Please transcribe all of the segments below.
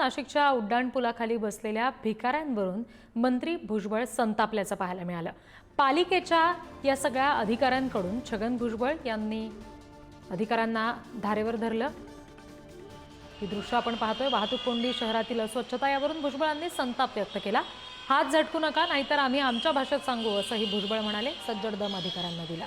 नाशिकच्या उड्डाणपुलाखाली बसलेल्या भिकाऱ्यांवरून मंत्री भुजबळ संतापल्याचं पाहायला मिळालं. पालिकेच्या या सगळ्या अधिकाऱ्यांकडून छगन भुजबळ यांनी अधिकाऱ्यांना धारेवर धरलं. ही दृश्य आपण पाहतोय. वाहतूक कोंडी शहरातील अस्वच्छता यावरून भुजबळांनी संताप व्यक्त केला. हात झटकू नका नाहीतर आम्ही आमच्या भाषेत सांगू असंही भुजबळ म्हणाले सज्जड दम अधिकाऱ्यांना दिला.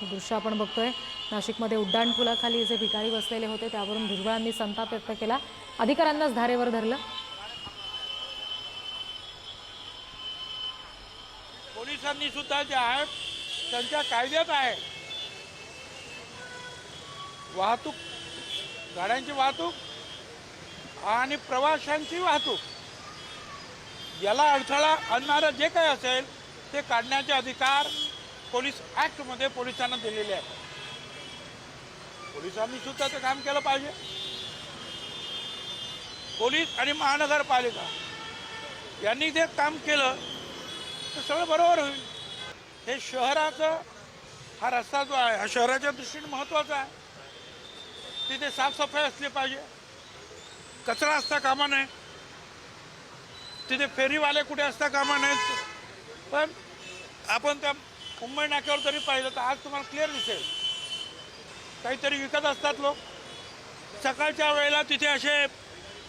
हे दृश्य आपण बघतोय. नाशिकमध्ये उड्डाणपुलाखाली जे भिकारी बसलेले होते त्यावरून भुजबळांनी संताप व्यक्त केला. अधिकाऱ्यांनाच धारेवर धरलं. पोलिसांनी सुद्धा जे आहे त्यांच्या कायद्यात आहे. वाहतूक गाड्यांची वाहतूक आणि प्रवाशांची वाहतूक. याला अडथळा आणणारं जे काही असेल ते काढण्याचे अधिकार पोलीस ॲक्टमध्ये पोलिसांना दिलेले आहेत. पोलिसांनी सुद्धा ते काम केलं पाहिजे. पोलीस आणि महानगरपालिका यांनी जे काम केलं तर सगळं बरोबर होईल. हे शहराचं हा रस्ता जो आहे हा शहराच्या दृष्टीने महत्त्वाचा आहे. तिथे साफसफाई असली पाहिजे. कचरा असता कामा नये. तिथे फेरीवाले कुठे असता कामा नाहीत पण आपण त्या मुंबई नाक्यावर तरी पाहिलं तर आज तुम्हाला क्लिअर दिसेल. काहीतरी विकत असतात लोक. सकाळच्या वेळेला तिथे असे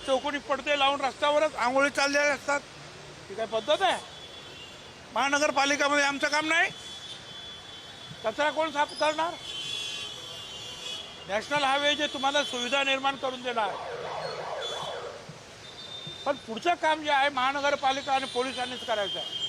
चौकोनी पडदे लावून रस्त्यावरच आंघोळी चाललेले असतात. ही काय पद्धत आहे? महानगरपालिकामध्ये आमचं काम नाही. कचरा कोण साफ करणार? नॅशनल हायवे जे तुम्हाला सुविधा निर्माण करून देणार. पण पुढचं काम जे आहे महानगरपालिका आणि पोलिसांनीच करायचं आहे.